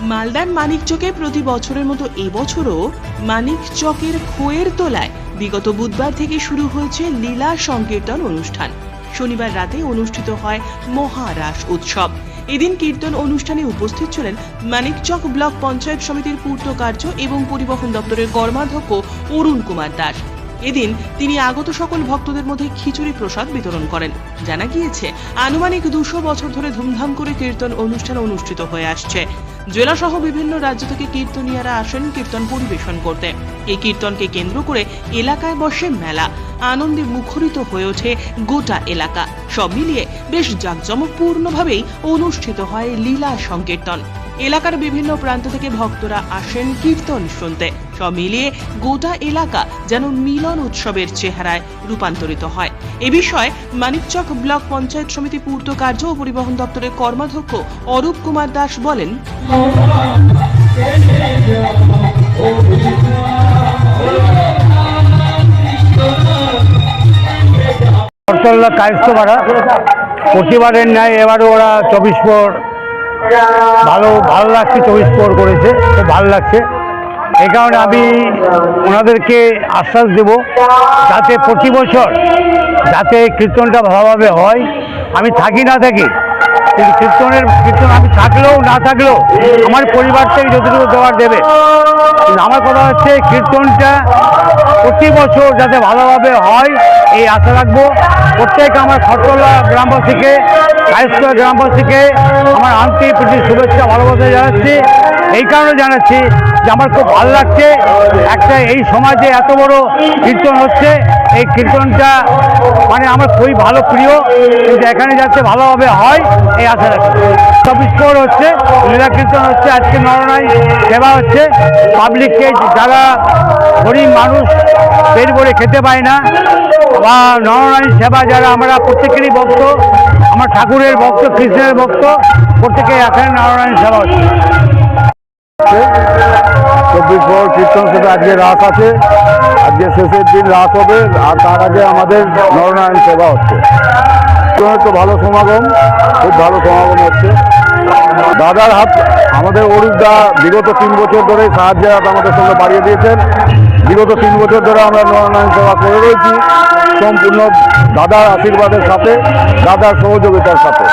মালদার মানিকচকে প্রতি বছরের মতো এবছরও মানিকচকের খোয়ের তোলায় বিগত বুধবার থেকে শুরু হয়েছে লীলা সংকীর্তন অনুষ্ঠান। শনিবার রাতে অনুষ্ঠিত হয় মহারাস উৎসব। এদিন কীর্তন অনুষ্ঠানে উপস্থিত ছিলেন মানিকচক ব্লক পঞ্চায়েত সমিতির পূর্ত কার্য এবং পরিবহন দপ্তরের কর্মাধ্যক্ষ অরুণ কুমার দাস। এদিন তিনি আগত সকল ভক্তদের মধ্যে খিচুড়ি প্রসাদ বিতরণ করেন। জানা গিয়েছে, আনুমানিক দুশো বছর ধরে ধুমধাম করে কীর্তন অনুষ্ঠান অনুষ্ঠিত হয়ে আসছে। জেলা সহ বিভিন্ন রাজ্য থেকে কীর্তনিয়ারা আসেন কীর্তন পরিবেশন করতে। এই কীর্তনকে কেন্দ্র করে এলাকায় বসে মেলা। আনন্দে মুখরিত হয়ে ওঠে গোটা এলাকা। সব মিলিয়ে বেশ জাঁকজমকপূর্ণভাবেই অনুষ্ঠিত হয় লীলা সংকীর্তন। এলাকার বিভিন্ন প্রান্ত থেকে ভক্তরা আসেন কীর্তন শুনতে। সব মিলিয়ে গোটা এলাকা যেন মিলন উৎসবের চেহারায় রূপান্তরিত হয়। এ বিষয়ে মানিকচক ব্লক পঞ্চায়েত সমিতি পূর্ত কার্য ও পরিবহন দপ্তরের কর্মাধ্যক্ষ অরূপ কুমার দাস বলেন করতল্লা কায়স্থ পাড়া প্রতিবারের ন্যায় এবারও ওরা চব্বিশ পর ভালো ভালো লাগছে, চব্বিশ পর করেছে খুব ভালো লাগছে। এই কারণে আমি ওনাদেরকে আশ্বাস দেব, যাতে প্রতি বছর যাতে কীর্তনটা ভালোভাবে হয়। আমি থাকি না থাকি কিন্তু কীর্তনের, কীর্তন আমি থাকলেও না থাকলেও আমার পরিবার থেকে যতটুকু দেওয়ার দেবে। আমার কথা হচ্ছে, কীর্তনটা প্রতি বছর যাতে ভালোভাবে হয়, এই আশা রাখব। প্রত্যেক আমার খরতলা গ্রামবাসীকে কায়স্থ গ্রামবাসীকে, আমার আন্তরিক প্রতি শুভেচ্ছা, ভালোবাসা জানাচ্ছি। এই কারণে জানাচ্ছি যে আমার খুব ভালো লাগছে একটা এই সমাজে এত বড় কীর্তন হচ্ছে। এই কীর্তনটা মানে আমার খুবই ভালো প্রিয়। কিন্তু এখানে যাতে ভালোভাবে হয়, এই আশা রাখছি। চব্বিশ পর হচ্ছে, লীলা কীর্তন হচ্ছে, আজকে নরনাই সেবা হচ্ছে। পাবলিককে যারা গরিব মানুষ পেট ভরে খেতে পায় না, বা নরনারী সেবা যারা আমরা প্রত্যেকেরই ভক্ত, আমার ঠাকুরের ভক্ত, কৃষ্ণের ভক্ত, প্রত্যেকে এখানে নরনারী সেবা হচ্ছে। চব্বিশ পর কীর্তন সাথে আজকে রাস আছে। আজকে শেষের দিন রাস হবে, আর তার আগে আমাদের নরনারায়ণ সেবা হচ্ছে। তো ভালো সমাগম, খুব ভালো সমাগম হচ্ছে। দাদার হাত, আমাদের অরূপদা বিগত তিন বছর ধরে সাহায্যের হাত আমাদের সঙ্গে বাড়িয়ে দিয়েছেন। বিগত তিন বছর ধরে আমরা নরনারায়ণ সেবা করে রয়েছি, সম্পূর্ণ দাদার আশীর্বাদের সাথে, দাদার সহযোগিতার সাথে।